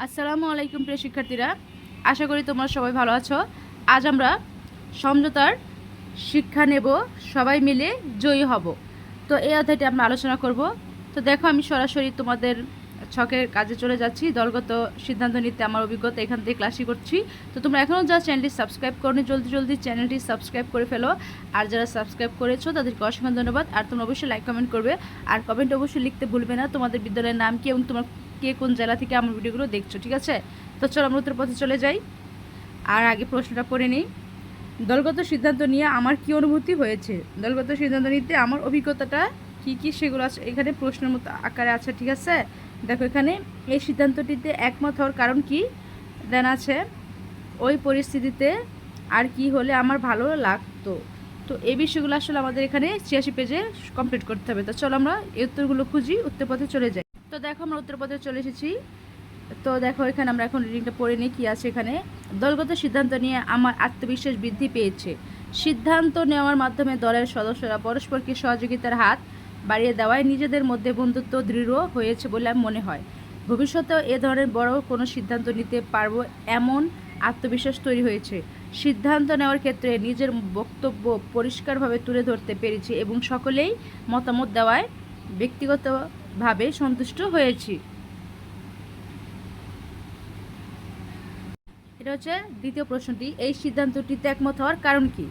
আসসালামু আলাইকুম প্রিয় শিক্ষার্থীরা। আশা করি তোমরা সবাই ভালো আছো। আজ আমরা সমঝোতার শিক্ষা নেব, সবাই মিলে জয়ী হব। তো এই অধ্যায়টি আমরা আলোচনা করব। তো দেখো, আমি সরাসরি তোমাদের ছকের কাজে চলে যাচ্ছি। দলগত সিদ্ধান্ত নিতে আমার অভিজ্ঞতা এখান থেকে ক্লাসই করছি। তো তোমরা এখনও যা চ্যানেলটি সাবস্ক্রাইব করনি, জলদি জলদি চ্যানেলটি সাবস্ক্রাইব করে ফেলো। আর যারা সাবস্ক্রাইব করেছ, তাদেরকে অসংখ্য ধন্যবাদ। আর তোমরা অবশ্যই লাইক, কমেন্ট করবে। আর কমেন্ট অবশ্যই লিখতে ভুলবে না। তোমাদের বিদ্যালয়ের নাম কি এবং তোমার কে কোন জেলা থেকে আমার ভিডিওগুলো দেখছ, ঠিক আছে? তো চলো আমরা উত্তর পথে চলে যাই। আর আগে প্রশ্নটা পড়ে নিই। দলগত সিদ্ধান্ত নিয়ে আমার কি অনুভূতি হয়েছে? দলগত সিদ্ধান্ত নিতে আমার অভিজ্ঞতাটা কি কি সেগুলো আছে, এখানে প্রশ্নের মতো আকারে আছে, ঠিক আছে? দেখো এখানে, এই সিদ্ধান্তটিতে একমত হওয়ার কারণ কি? দেন আছে, ওই পরিস্থিতিতে আর কি হলে আমার ভালো লাগতো। তো এই বিষয়গুলো আসলে আমাদের এখানে ছিয়াশি পেজে কমপ্লিট করতে হবে। তো চলো আমরা এই উত্তরগুলো খুঁজি, উত্তর পথে চলে যাই। তো দেখো আমরা উত্তর পথে চলে এসেছি। তো দেখো এখানে আমরা এখন রিডিংটা পড়ে নিই, কী আছে এখানে? দলগত সিদ্ধান্ত নিয়ে আমার আত্মবিশ্বাস বৃদ্ধি পেয়েছে। সিদ্ধান্ত নেওয়ার মাধ্যমে দলের সদস্যরা পরস্পরকে সহযোগিতার হাত বাড়িয়ে দেওয়ায় নিজেদের মধ্যে বন্ধুত্ব দৃঢ় হয়েছে বলে মনে হয়। ভবিষ্যতেও এ ধরনের বড় কোনো সিদ্ধান্ত নিতে পারব এমন আত্মবিশ্বাস তৈরি হয়েছে। সিদ্ধান্ত নেওয়ার ক্ষেত্রে নিজের বক্তব্য পরিষ্কারভাবে তুলে ধরতে পেরেছি এবং সকলেই মতামত দেওয়ায় ব্যক্তিগতভাবে সন্তুষ্ট হয়েছি। এটা হচ্ছে দ্বিতীয় প্রশ্নটি, এই সিদ্ধান্তটিতে একমত হওয়ার কারণ কি?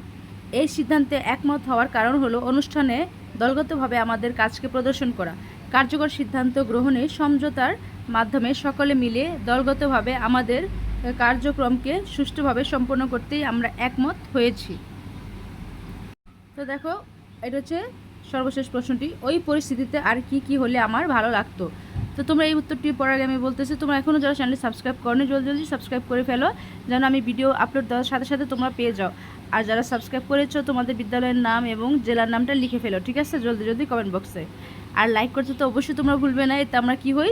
এই সিদ্ধান্তে একমত হওয়ার কারণ হলো অনুষ্ঠানে দলগতভাবে আমাদের কাজকে প্রদর্শন করা। কার্যকর সিদ্ধান্ত গ্রহণে সমঝোতার মাধ্যমে সকলে মিলে দলগতভাবে আমাদের কার্যক্রমকে সুষ্ঠুভাবে সম্পন্ন করতেই আমরা একমত হয়েছি। তো দেখো, এটা হচ্ছে সর্বশেষ প্রশ্নটি, ওই পরিস্থিতিতে আর কি কি হলে আমার ভালো লাগতো? তো তোমরা এই উত্তরটি পড়ার আগে আমি বলতেছি, তোমরা এখনও যারা চ্যানেলটি সাবস্ক্রাইব করনি, জলদি জলদি সাবস্ক্রাইব করে ফেলো, যেন আমি ভিডিও আপলোড দেওয়ার সাথে সাথে তোমরা পেয়ে যাও। আর যারা সাবস্ক্রাইব করেছ, তোমাদের বিদ্যালয়ের নাম এবং জেলার নামটা লিখে ফেলো, ঠিক আছে? জলদি জলদি কমেন্ট বক্সে আর লাইক করতে তো অবশ্যই তোমরা ভুলবে না, এতে আমরা কি হই?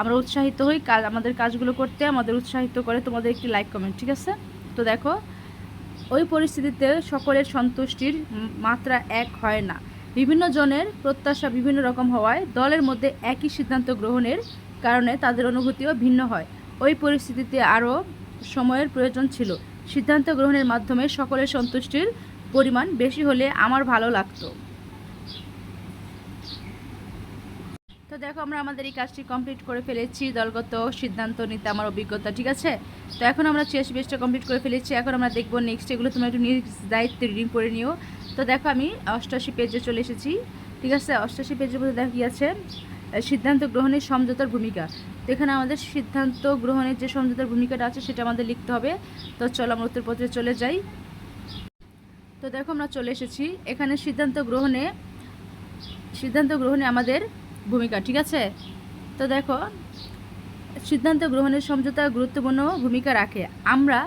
আমরা উৎসাহিত হই, কাজ, আমাদের কাজগুলো করতে, আমাদের উৎসাহিত করে তোমাদের একটি লাইক কমেন্ট ঠিক আছে? তো দেখো, ওই পরিস্থিতিতে সকলের সন্তুষ্টির মাত্রা এক হয় না। বিভিন্ন জনের প্রত্যাশা বিভিন্ন রকম হওয়ায় দলের মধ্যে একই সিদ্ধান্ত গ্রহণের কারণে তাদের অনুভূতিও ভিন্ন হয়। ওই পরিস্থিতিতে আরও সময়ের প্রয়োজন ছিল। সিদ্ধান্ত গ্রহণের মাধ্যমে সকলের সন্তুষ্টির পরিমাণ বেশি হলে আমার ভালো লাগতো। তো দেখো, আমরা আমাদের এই কাজটি কমপ্লিট করে ফেলেছি। দলগত সিদ্ধান্ত নিতে আমার অভিজ্ঞতা, ঠিক আছে? তো এখন আমরা ছিয়াশি পেজটা কমপ্লিট করে ফেলেছি। এখন আমরা দেখব নেক্সট এগুলো তোমরা একটু নিজ দায়িত্বে রিডিং করে নিও। তো দেখো আমি অষ্টাশি পেজে চলে এসেছি। ঠিক আছে? অষ্টাশি পেজের মধ্যে দেখা গিয়েছে সিদ্ধান্ত গ্রহণের সমঝোতার ভূমিকা। তো এখানে আমাদের সিদ্ধান্ত গ্রহণের যে সমঝোতার ভূমিকাটা আছে, সেটা আমাদের লিখতে হবে। তো চলো আমরা উত্তরপত্রে চলে যাই। তো দেখো আমরা চলে এসেছি। এখানে সিদ্ধান্ত গ্রহণে সিদ্ধান্ত গ্রহণে আমাদের ভূমিকা, ঠিক আছে? তো দেখো, সিদ্ধান্ত গ্রহণের সমঝোতা গুরুত্বপূর্ণ ভূমিকা রাখে। আমরা,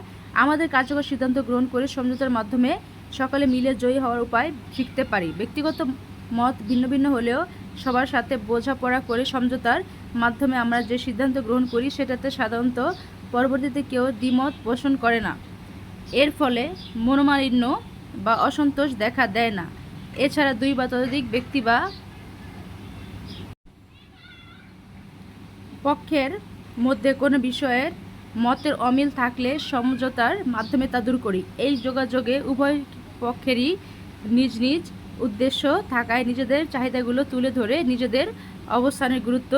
আমাদের কার্যকর সিদ্ধান্ত গ্রহণ করে সমঝোতার মাধ্যমে সকলে মিলে জয়ী হওয়ার উপায় শিখতে পারি। ব্যক্তিগত মত ভিন্ন ভিন্ন হলেও সবার সাথে বোঝাপড়া করে সমঝোতার মাধ্যমে আমরা যে সিদ্ধান্ত গ্রহণ করি, সেটাতে সাধারণত পরবর্তীতে কেউ দ্বিমত পোষণ করে না। এর ফলে মনোমালিন্য বা অসন্তোষ দেখা দেয় না। এছাড়া দুই বা ততোধিক ব্যক্তি বা পক্ষের মধ্যে কোনো বিষয়ের মতের অমিল থাকলে সমঝোতার মাধ্যমে তা দূর করি। এই যোগাযোগে উভয় পক্ষেরই নিজ নিজ উদ্দেশ্য থাকায় নিজেদের চাহিদাগুলো তুলে ধরে নিজেদের অবস্থানের গুরুত্ব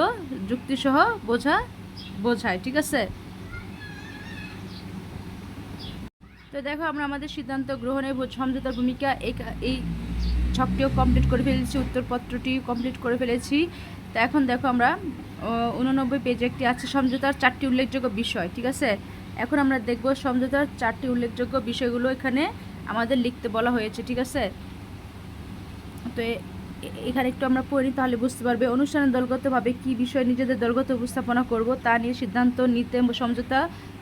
যুক্তিসহ বোঝা, বোঝায়। ঠিক আছে? তো দেখো, আমরা আমাদের সিদ্ধান্ত গ্রহণে সমঝোতার ভূমিকা এই এই ছকটিও কমপ্লিট করে ফেলেছি, উত্তরপত্রটি কমপ্লিট করে ফেলেছি। তো এখন দেখো আমরা উননব্বই পেজে একটি আছে সমঝোতার চারটি উল্লেখযোগ্য বিষয়। ঠিক আছে? এখন আমরা দেখব সমঝোতার চারটি উল্লেখযোগ্য বিষয়গুলো এখানে আমাদের লিখতে বলা হয়েছে, ঠিক আছে? তো এখানে একটু আমরা পড়ি তাহলে বুঝতে পারবে। অনুষ্ঠানে দলগতভাবে কি বিষয় নিজেদের দলগত উপস্থাপনা করব তা নিয়ে সিদ্ধান্ত নিতে সমঝোতা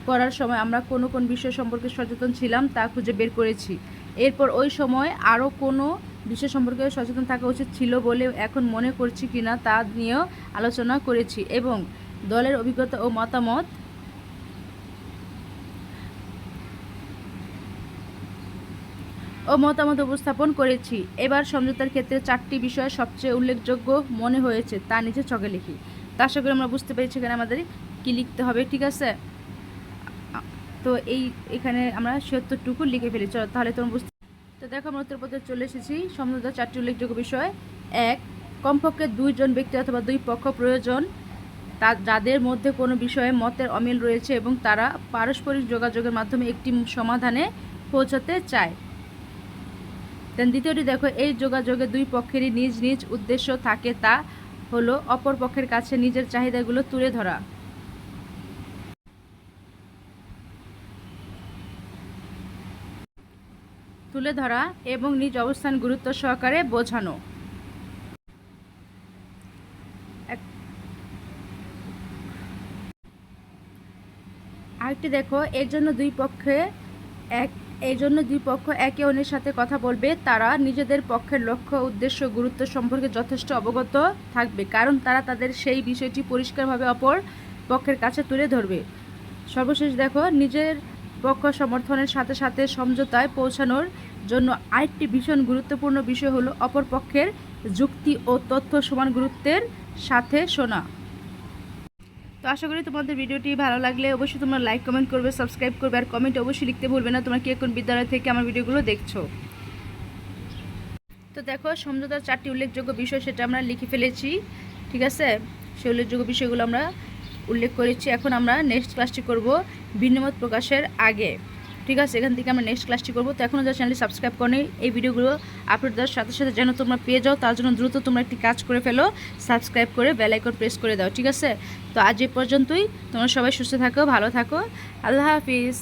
করার সময় আমরা কোন কোন বিষয় সম্পর্কে সচেতন ছিলাম তা খুঁজে বের করেছি। এরপর ওই সময় আরও কোনো বিষয় সম্পর্কে সচেতন থাকা উচিত ছিল বলে এখন মনে করছি কিনা তা নিয়েও আলোচনা করেছি এবং দলের অভিজ্ঞতা ও মতামত ও মতামত উপস্থাপন করেছি। এবার সমঝোতার ক্ষেত্রে চারটি বিষয় সবচেয়ে উল্লেখযোগ্য মনে হয়েছে, তা নিচে চকে লিখি। তা আশা করি আমরা বুঝতে পেরেছি এখানে আমাদের কী লিখতে হবে, ঠিক আছে? তো এই এখানে আমরা সত্তরটুকু লিখে ফেলি চলো তাহলে তোমরা বুঝতে তো দেখো আমরা উত্তরপত্রে চলে এসেছি। সমঝোতার চারটি উল্লেখযোগ্য বিষয়। এক, কমপক্ষে দুইজন ব্যক্তি অথবা দুই পক্ষ প্রয়োজন। তা যাদের মধ্যে কোনো বিষয়ে মতের অমিল রয়েছে এবং তারা পারস্পরিক যোগাযোগের মাধ্যমে একটি সমাধানে পৌঁছাতে চায়। দেন দ্বিতীয়টি দেখো, এই যোগাযোগে দুই পক্ষেরই নিজ নিজ উদ্দেশ্য থাকে তা হলো অপর পক্ষের কাছে নিজের চাহিদাগুলো তুলে ধরা। তুলে ধরা এবং নিজ অবস্থান গুরুত্ব সহকারে বোঝানো। আরেকটি দেখো, এর জন্য দুই পক্ষে এক এই জন্য দুই পক্ষ একে অন্যের সাথে কথা বলবে। তারা নিজেদের পক্ষের লক্ষ্য, উদ্দেশ্য, গুরুত্ব সম্পর্কে যথেষ্ট অবগত থাকবে। কারণ তারা তাদের সেই বিষয়টি পরিষ্কারভাবে অপর পক্ষের কাছে তুলে ধরবে। সর্বশেষ দেখো, নিজের পক্ষ সমর্থনের সাথে সাথে সমঝোতায় পৌঁছানোর জন্য আরেকটি ভীষণ গুরুত্বপূর্ণ বিষয় হলো অপর পক্ষের যুক্তি ও তথ্য সমান গুরুত্বের সাথে শোনা। তো আশা করি তোমাদের ভিডিওটি ভালো লাগলে অবশ্যই তোমরা লাইক কমেন্ট করবে সাবস্ক্রাইব করবে, আর কমেন্ট অবশ্যই লিখতে ভুলবে না, তোমরা কে কোন বিদ্যালয় থেকে আমার ভিডিওগুলো দেখছ? তো দেখো, সমঝোতার চারটি উল্লেখযোগ্য বিষয় সেটা আমরা লিখে ফেলেছি, ঠিক আছে? সেই উল্লেখযোগ্য বিষয়গুলো আমরা উল্লেখ করেছি। এখন আমরা নেক্সট ক্লাসটি করব ভিন্নমত প্রকাশের আগে। ঠিক আছে, এখান থেকে আমরা নেক্সট ক্লাসটি করব। তো এখনও যারা চ্যানেলটি সাবস্ক্রাইব করেনি, এই ভিডিওগুলো আপলোড দেওয়ার সাথে সাথে যেন তোমরা পেয়ে যাও, তার জন্য দ্রুত তোমরা একটি কাজ করে ফেলো সাবস্ক্রাইব করে বেলাইকন প্রেস করে দাও, ঠিক আছে? তো আজ এ পর্যন্তই, তোমরা সবাই সুস্থ থাকো, ভালো থাকো, আল্লাহ হাফিজ।